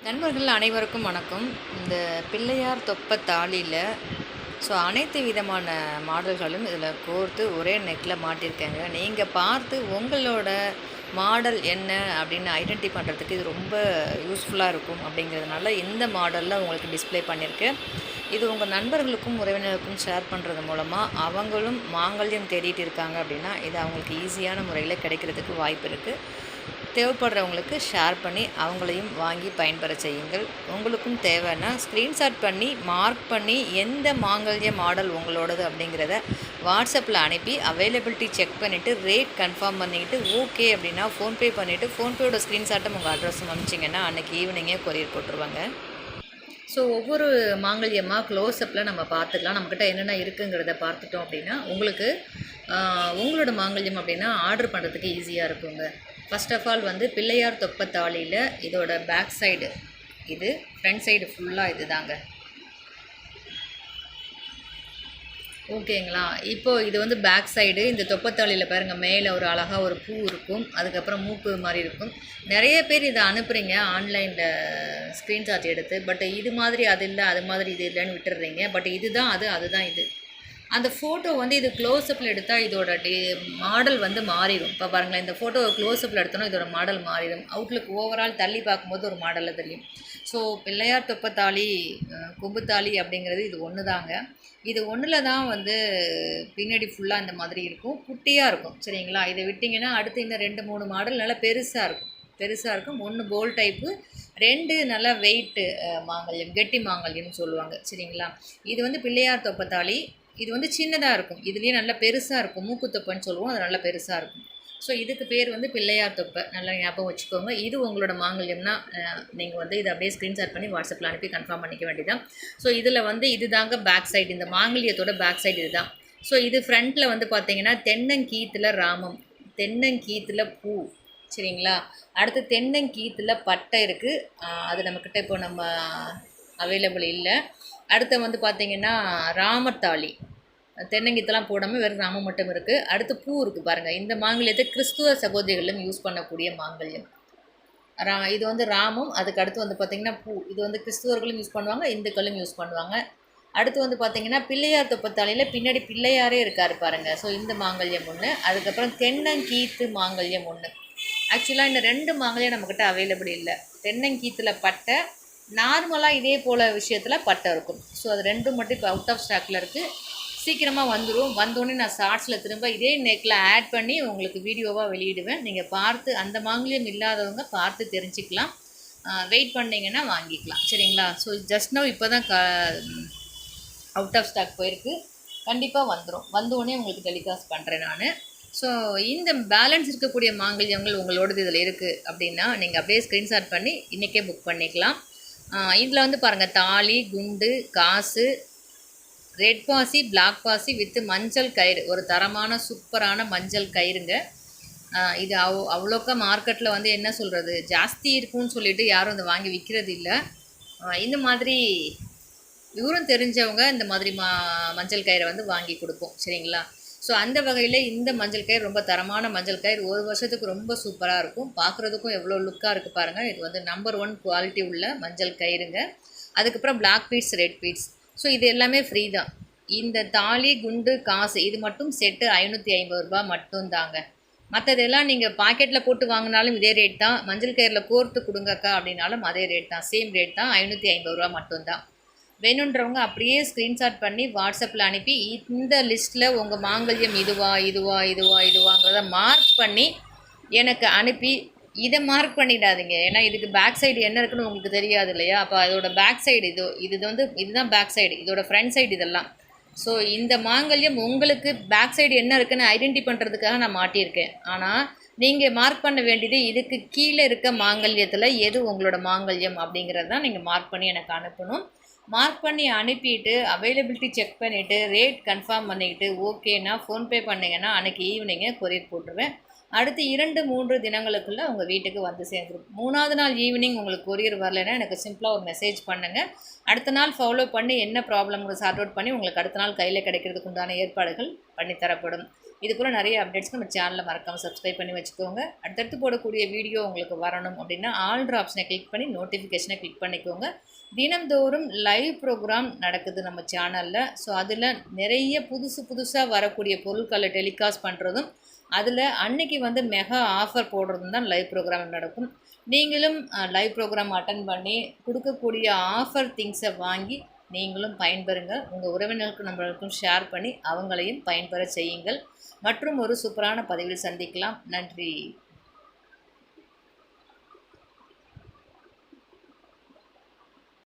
நண்பர்கள் அனைவருக்கும் வணக்கம். இந்த பிள்ளையார் தொப்ப தாலியில் ஸோ அனைத்து விதமான மாடல்களும் இதில் கோர்த்து ஒரே நெக்கில் மாட்டியிருக்காங்க நீங்கள் பார்த்து உங்களோட மாடல் என்ன அப்படின்னு ஐடென்டி பண்ணுறதுக்கு இது ரொம்ப யூஸ்ஃபுல்லாக இருக்கும் அப்படிங்கிறதுனால இந்த மாடலில் உங்களுக்கு டிஸ்ப்ளே பண்ணியிருக்கேன் இது உங்கள் நண்பர்களுக்கும் உறவினருக்கும் ஷேர் பண்ணுறது மூலமாக அவங்களும் மாங்கல்யம் தேடிட்டு இருக்காங்க அப்படின்னா இது அவங்களுக்கு ஈஸியான முறையில் கிடைக்கிறதுக்கு வாய்ப்பு இருக்குது தேவைப்படுறவங்களுக்கு ஷேர் பண்ணி அவங்களையும் வாங்கி பயன்பெற செய்யுங்கள். உங்களுக்கும் தேவைன்னா ஸ்க்ரீன்ஷாட் பண்ணி மார்க் பண்ணி எந்த மாங்கல்ய மாடல் உங்களோடது அப்படிங்கிறத வாட்ஸ்அப்பில் அனுப்பி அவைலபிலிட்டி செக் பண்ணிவிட்டு ரேட் கன்ஃபார்ம் பண்ணிக்கிட்டு ஓகே அப்படின்னா ஃபோன்பே பண்ணிவிட்டு ஃபோன்பேயோட ஸ்க்ரீன்ஷாட்டும் உங்கள் அட்ரஸும் அனுப்பிச்சிங்கன்னா அன்றைக்கி ஈவினிங்கே கொரியர் போட்டுருவாங்க. ஸோ ஒவ்வொரு மாங்கல்யமாக க்ளோஸ்அப்பில் நம்ம பார்த்துக்கலாம். நம்மக்கிட்ட என்னென்ன இருக்குங்கிறத பார்த்துட்டோம் அப்படின்னா உங்களுக்கு உங்களோட மாங்கல்யம் அப்படின்னா ஆர்டர் பண்ணுறதுக்கு ஈஸியாக இருக்குங்க. ஃபர்ஸ்ட் ஆஃப் ஆல் வந்து பிள்ளையார் தொப்பத்தாளியில் தாலியில் இதோட பேக் சைடு இது ஃப்ரண்ட் சைடு ஃபுல்லாக இது தாங்க ஓகேங்களா இப்போது இது வந்து பேக் சைடு இந்த தொப்பத்தாளியில் பாருங்கள் மேலே ஒரு அழகாக ஒரு பூ இருக்கும் அதுக்கப்புறம் மூக்கு மாதிரி இருக்கும். நிறைய பேர் இதை அனுப்புகிறீங்க ஆன்லைனில் ஸ்க்ரீன்ஷாட் எடுத்து பட் இது மாதிரி அது இல்லை அது மாதிரி இது இல்லைன்னு விட்டுடுறீங்க பட் இதுதான் அது அதுதான் இது. அந்த ஃபோட்டோ வந்து இது க்ளோஸ்அப்பில் எடுத்தால் இதோட டே மாடல் வந்து மாறிடும் இப்போ பாருங்களேன் இந்த ஃபோட்டோ க்ளோஸ்அப்பில் எடுத்தோன்னா இதோட மாடல் மாறிடும் அவுட்லுக் ஓவரால் தள்ளி பார்க்கும்போது ஒரு மாடலில் தெரியும். ஸோ பிள்ளையார் தொப்பத்தாளி கொம்புத்தாளி அப்படிங்கிறது இது ஒன்று தாங்க இது ஒன்றில் தான் வந்து பின்னாடி ஃபுல்லாக இந்த மாதிரி இருக்கும். குட்டியாக இருக்கும் சரிங்களா? இதை விட்டிங்கன்னா அடுத்து இந்த ரெண்டு மூணு மாடல் நல்லா பெருசாக இருக்கும். பெருசாக இருக்கும். ஒன்று போல் டைப்பு ரெண்டு நல்லா வெயிட்டு மாங்கல்யம் கெட்டி மாங்கல்யம்னு சொல்லுவாங்க சரிங்களா? இது வந்து பிள்ளையார் தொப்பத்தாளி இது வந்து சின்னதாக இருக்கும். இதுலேயே நல்லா பெருசாக இருக்கும். மூக்குத்தொப்பைன்னு சொல்லுவோம். அது நல்லா பெருசாக இருக்கும். ஸோ இதுக்கு பேர் வந்து பிள்ளையார் தொப்பை. நல்லா ஞாபகம் வச்சுக்கோங்க. இது உங்களோட மாங்கல்யம்னா நீங்கள் வந்து இதை அப்படியே ஸ்க்ரீன்ஷாட் பண்ணி வாட்ஸ்அப்பில் அனுப்பி கன்ஃபார்ம் பண்ணிக்க வேண்டியதான் ஸோ இதில் வந்து இது தாங்க பேக் சைடு இந்த மாங்கல்யத்தோட பேக் சைடு இதுதான். ஸோ இது ஃப்ரண்ட்டில் வந்து பார்த்தீங்கன்னா தென்னங்கீத்தில் ராமம் தென்னங்கீத்தில் பூ. சரிங்களா? அடுத்து தென்னங்கீத்தில் பட்டை இருக்குது அது நம்மக்கிட்ட இப்போ நம்ம அவைலபிள் இல்லை. அடுத்து வந்து பார்த்தீங்கன்னா ராமத்தாளி தென்னங்கீத்தெல்லாம் போடாமல் வெறும் ராமம் மட்டும் இருக்குது அடுத்து பூ இருக்குது பாருங்கள் இந்த மாங்கல்யத்தை கிறிஸ்துவ சகோதரிகளும் யூஸ் பண்ணக்கூடிய மாங்கல்யம். ரா இது வந்து ராமம் அதுக்கு அடுத்து வந்து பார்த்திங்கன்னா பூ. இது வந்து கிறிஸ்துவர்களும் யூஸ் பண்ணுவாங்க இந்துக்களும் யூஸ் பண்ணுவாங்க. அடுத்து வந்து பார்த்திங்கன்னா பிள்ளையார் தொப்பத்தாலையில் பின்னாடி பிள்ளையாரே இருக்கார் பாருங்கள் ஸோ இந்த மாங்கல்யம் ஒன்று அதுக்கப்புறம் தென்னங்கீத்து மாங்கல்யம் ஒன்று ஆக்சுவலாக இந்த ரெண்டு மாங்கல்யம் நம்மக்கிட்ட அவைலபிள் இல்லை. தென்னங்கீத்தில் பட்டை நார்மலாக இதே போல் விஷயத்தில் பட்டை இருக்கும். ஸோ அது ரெண்டும் மட்டும் இப்போ அவுட் ஆஃப் ஸ்டாக்கில் இருக்குது சீக்கிரமாக வந்துடும் வந்தோடனே நான் ஷார்ட்ஸில் திரும்ப இதே நெக்கில் ஆட் பண்ணி உங்களுக்கு வீடியோவாக வெளியிடுவேன். நீங்கள் பார்த்து அந்த மாங்கிலியம் இல்லாதவங்க பார்த்து தெரிஞ்சுக்கலாம். வெயிட் பண்ணிங்கன்னா வாங்கிக்கலாம். சரிங்களா? ஸோ ஜஸ்ட் நவ் இப்போ தான் க அவுட் ஆஃப் ஸ்டாக் போயிருக்கு. கண்டிப்பாக வந்துடும் வந்தோடனே உங்களுக்கு டெலிகாஸ்ட் பண்ணுறேன் நான். ஸோ இந்த பேலன்ஸ் இருக்கக்கூடிய மாங்கல்யங்கள் உங்களோடது இதில் இருக்குது அப்படின்னா நீங்கள் அப்படியே ஸ்க்ரீன்ஷாட் பண்ணி இன்றைக்கே புக் பண்ணிக்கலாம். இதில் வந்து பாருங்கள் தாலி குண்டு காசு ரெட் பாசி பிளாக் பாசி வித்து மஞ்சள் கயிறு ஒரு தரமான சூப்பரான மஞ்சள் கயிறுங்க. இது அவ் அவ்வளோக்கா மார்க்கெட்டில் வந்து என்ன சொல்கிறது ஜாஸ்தி இருக்கும்னு சொல்லிட்டு யாரும் அதை வாங்கி விற்கிறது இல்லை. இந்த மாதிரி விவரம் தெரிஞ்சவங்க இந்த மாதிரி மா மஞ்சள் கயிறை வந்து வாங்கி கொடுப்போம். சரிங்களா? ஸோ அந்த வகையில் இந்த மஞ்சள் கயிறு ரொம்ப தரமான மஞ்சள் கயிறு. ஒரு வருஷத்துக்கு ரொம்ப சூப்பராக இருக்கும். பார்க்குறதுக்கும் எவ்வளோ லுக்காக இருக்குது பாருங்கள் இது வந்து நம்பர் ஒன் குவாலிட்டி உள்ள மஞ்சள் கயிறுங்க. அதுக்கப்புறம் black beads red beads so இது எல்லாமே ஃப்ரீ தான். இந்த தாலி குண்டு காசு இது மட்டும் செட்டு ஐநூற்றி ஐம்பது ரூபா மட்டும்தாங்க. மற்றதெல்லாம் நீங்கள் பாக்கெட்டில் போட்டு வாங்கினாலும் இதே ரேட் தான். மஞ்சள் கயிறில் கோர்த்து கொடுங்கக்கா அப்படின்னாலும் அதே ரேட் தான். சேம் ரேட் தான். ஐநூற்றி ஐம்பது ரூபா மட்டும்தான். வேணுன்றவங்க அப்படியே ஸ்க்ரீன்ஷாட் பண்ணி வாட்ஸ்அப்பில் அனுப்பி இந்த லிஸ்ட்டில் உங்கள் மாங்கல்யம் இதுவா இதுவா இதுவா இதுவாங்கிறத மார்க் பண்ணி எனக்கு அனுப்பி இதை மார்க் பண்ணிடாதீங்க. ஏன்னா இதுக்கு பேக் சைடு என்ன இருக்குன்னு உங்களுக்கு தெரியாது இல்லையா? அப்போ அதோட பேக் சைடு இது இது வந்து இதுதான் பேக் சைடு இதோட ஃப்ரண்ட் சைடு இதெல்லாம். ஸோ இந்த மாங்கல்யம் உங்களுக்கு பேக் சைடு என்ன இருக்குன்னு ஐடென்டி பண்ணுறதுக்காக நான் மாட்டியிருக்கேன். ஆனால் நீங்கள் மார்க் பண்ண வேண்டியது இதுக்கு கீழே இருக்க மாங்கல்யத்தில் எது உங்களோட மாங்கல்யம் அப்படிங்கிறது தான் நீங்கள் மார்க் பண்ணி எனக்கு அனுப்பணும். மார்க் பண்ணி அனுப்பிட்டு அவைலபிலிட்டி செக் பண்ணிவிட்டு ரேட் கன்ஃபார்ம் பண்ணிக்கிட்டு ஓகேனா ஃபோன்பே பண்ணிங்கன்னா அன்றைக்கி ஈவினிங்கே கொரியர் போட்டுருவேன். அடுத்து இரண்டு மூன்று தினங்களுக்குள்ளே உங்கள் வீட்டுக்கு வந்து சேர்ந்துரும். மூணாவது நாள் ஈவினிங் உங்களுக்கு கொரியர் வரலைன்னா எனக்கு சிம்பிளாக ஒரு மெசேஜ் பண்ணுங்கள் அடுத்த நாள் ஃபாலோ பண்ணி என்ன ப்ராப்ளம்னு சார்ட் அவுட் பண்ணி உங்களுக்கு அடுத்த நாள் கையில் கிடைக்கிறதுக்கு உண்டான ஏற்பாடுகள் பண்ணித்தரப்படும் இதுக்குள்ள இது போல் நிறைய அப்டேட்ஸ்க்கு நம்ம சேனலில் மறக்காமல் சப்ஸ்கிரைப் பண்ணி வச்சுக்கோங்க. அடுத்தடுத்து போடக்கூடிய வீடியோ உங்களுக்கு வரணும் அப்படின்னா ஆல்ட்ரு ஆப்ஷனை கிளிக் பண்ணி நோட்டிஃபிகேஷனை கிளிக் பண்ணிக்கோங்க. தினந்தோறும் லைவ் ப்ரோக்ராம் நடக்குது நம்ம சேனலில் ஸோ அதில் நிறைய புதுசு புதுசாக வரக்கூடிய பொருட்களை டெலிகாஸ்ட் பண்ணுறதும் அதில் அன்னைக்கு வந்து மெகா ஆஃபர் போடுறதும் தான் லைவ் ப்ரோக்ராம் நடக்கும். நீங்களும் லைவ் ப்ரோக்ராம் அட்டன் பண்ணி கொடுக்கக்கூடிய ஆஃபர் திங்ஸை வாங்கி நீங்களும் பயன்பெறுங்க உங்கள் உறவினர்களுக்கும் நம்மளுக்கும் ஷேர் பண்ணி அவங்களையும் பயன்பெற செய்யுங்கள். மற்றும் ஒரு சூப்பரான பதிவில் சந்திக்கலாம். நன்றி.